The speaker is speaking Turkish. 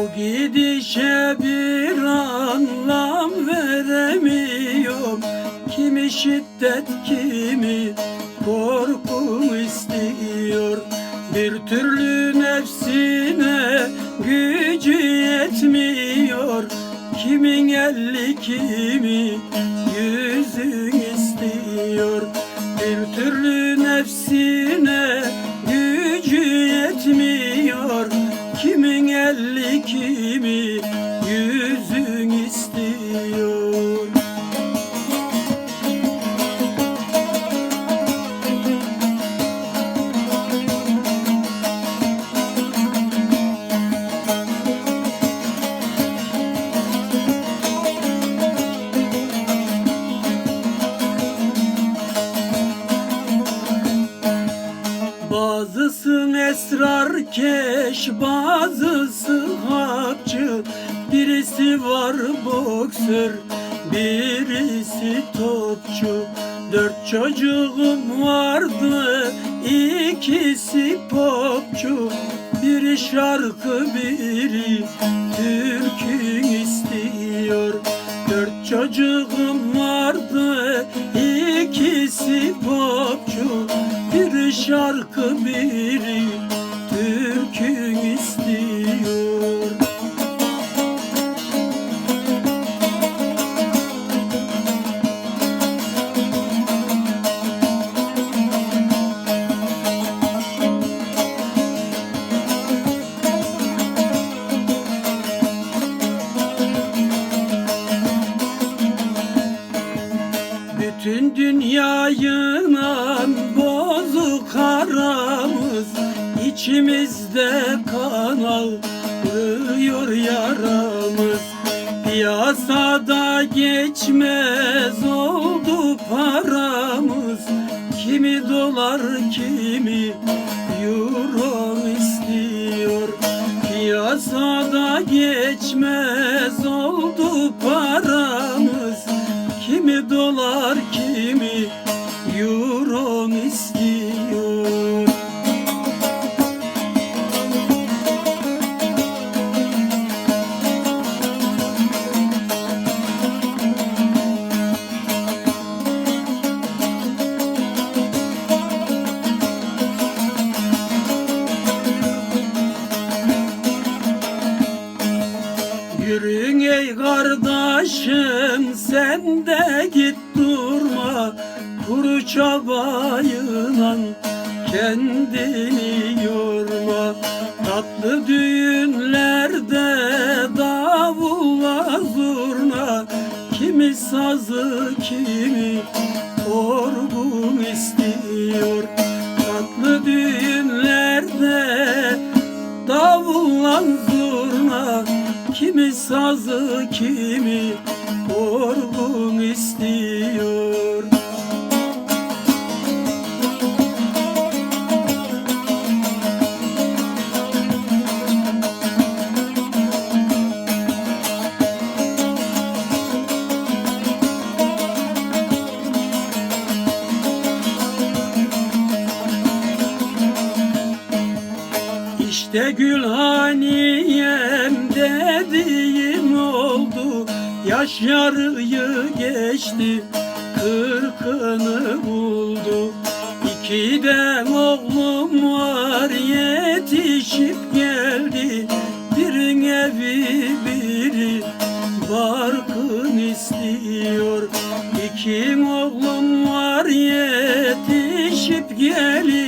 Bu gidişe bir anlam veremiyorum. Kimi şiddet kimi korkum istiyor. Bir türlü nefsine gücü yetmiyor. Kimin elli kimi yüzün istiyor. Kimin Bazısı esrarkeş, bazısı hapçı. Birisi var boksör, birisi topçu. Dört çocuğum vardı, ikisi popçu. Biri şarkı, biri türkü istiyor. Dört çocuğum vardı, şarkı, biri türkü istiyor. Bütün dünyayla içimizde kan ağrıyor yaramız. Piyasada geçmez oldu paramız. Kimi dolar kimi euro istiyor. Piyasada geçmez oldu paramız. Kimi dolar sen de git durma Kuru çabayla kendini yorma. Tatlı düğünlerde davulla zurna Kimi sazı kimi orgun istiyor. Tatlı düğünlerde davulla zurna Kimi sazı kimi İşte Gülhaniyem dediğim oldu. Yaş yarıyı geçti kırkını buldu. İki de oğlum var yetişip geldi. Birin evi biri barkın istiyor. İki oğlum var yetişip geldi